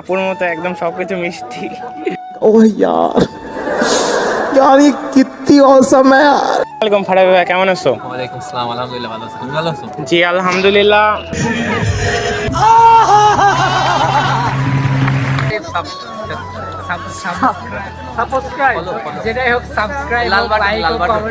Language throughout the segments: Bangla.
আপুর মতো একদম সবকিছু মিষ্টি। ও ইয়ার। কিত্তি অসম ওয়েলকাম ফারাবি ভাই কেমন আছো? ওয়ালাইকুম আলহামদুলিল্লাহ ভালো তুমি ভালো আছো? জি আলহামদুলিল্লাহ। সাবস্ক্রাইব যেটাই হোক সাবস্ক্রাইব লাল বাটন লাল বাটন।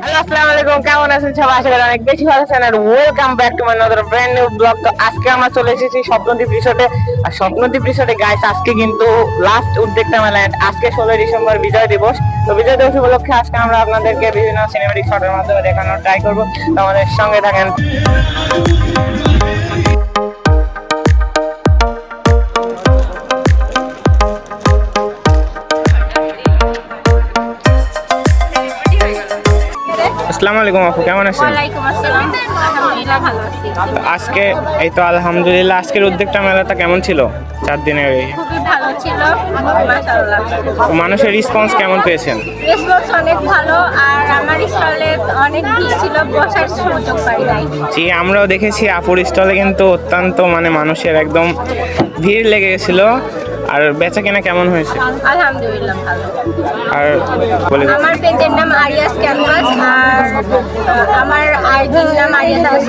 হ্যালো আসসালামু আলাইকুম কেমন আছেন সবাই? আশা করি অনেক বেশি ভালো আছেন। আর welcome back to my another brand new blog তো আজকে আমরা চলে এসেছি স্বপ্নদ্বীপ রিসোর্টে আর স্বপ্নদ্বীপ রিসোর্টে গাইস আজকে কিন্তু লাস্ট উদ্যোগটা মেলা আজকে ষোলোই ডিসেম্বর বিজয় দিবস। তো বিজয় দিবস উপলক্ষে আজকে আমরা আপনাদেরকে বিভিন্ন সিনেমেটিক শটের মাধ্যমে দেখানোর ট্রাই করব। তো আমাদের সঙ্গে থাকেন আসসালামু আলাইকুম আপু কেমন আছেন? আজকে এই তো আলহামদুলিল্লাহ আজকের উদ্যোগটা মেলাটা কেমন ছিল? চার দিনের ভালো ছিল মানুষের রেসপন্স কেমন পেয়েছেন? রেসপন্স অনেক ভালো আর আমার স্টলে অনেক ভিড় ছিল বসার সুযোগ পাই নাই। জি আমরাও দেখেছি আপুর স্টলে কিন্তু অত্যন্ত মানে মানুষের একদম ভিড় লেগে গেছিল। আর বেচা কেনা কেমন হয়েছে? আলহামদুলিল্লাহ ভালো। আর বলে আমার পেজের নাম আরিয়াস ক্যানভাস আর আমার আইডির নাম আরিয়াস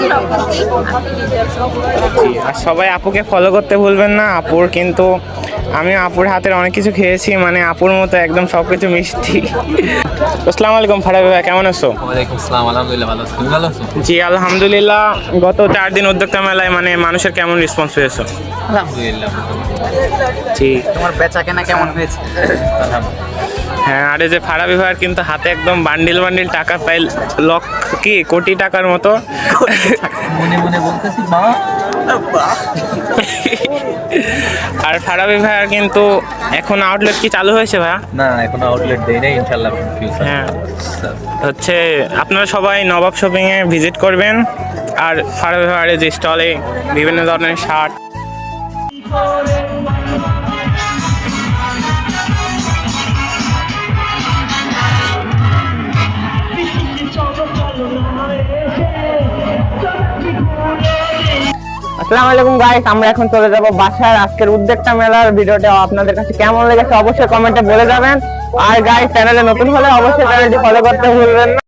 জি, আর সবাই আপুকে ফলো করতে ভুলবেন না আপুর কিন্তু আমি আপুর হাতের অনেক কিছু খেয়েছি মানে আপুর মতো একদম সব কিছু মিষ্টি। আসসালামু আলাইকুম ফারাবি ভাই কেমন আছো? আলহামদুলিল্লাহ ভালো তুমি ভালো আছো? জি আলহামদুলিল্লাহ গত চার দিন উদ্যোক্তা মেলায় মানে মানুষের কেমন রেসপন্স পেয়েছ আলহামদুলিল্লাহ জি। তোমার বেচা কেনা কেমন হয়েছে? আলহামদুলিল্লাহ হ্যাঁ আরে যে ফারাবি ভাইয়ের কিন্তু হাতে একদম বান্ডিল বান্ডিল টাকা পাই লক্ষ কি কোটি টাকার মতো। মনে মনে বলতেছি মা আর ফারাবি ভাইয়ার কিন্তু এখন আউটলেট কি চালু হয়েছে ভাইয়া? না এখন আউটলেট দেই নাই ইনশাআল্লাহ ফিউচার হ্যাঁ। হচ্ছে আপনারা সবাই নবাব শপিংয়ে ভিজিট করবেন। আর ফারাবি ভাইয়ের যে স্টলে বিভিন্ন ধরনের শার্ট আসসালামু আলাইকুম গাইস আমরা এখন চলে যাব বাসার আজকের উদ্যোক্তা মেলার ভিডিওটা আপনাদের কাছে কেমন লেগেছে অবশ্যই কমেন্টে বলে যাবেন। আর গাইস চ্যানেলে নতুন হলে অবশ্যই চ্যানেলটি ফলো করতে ভুলবেন না।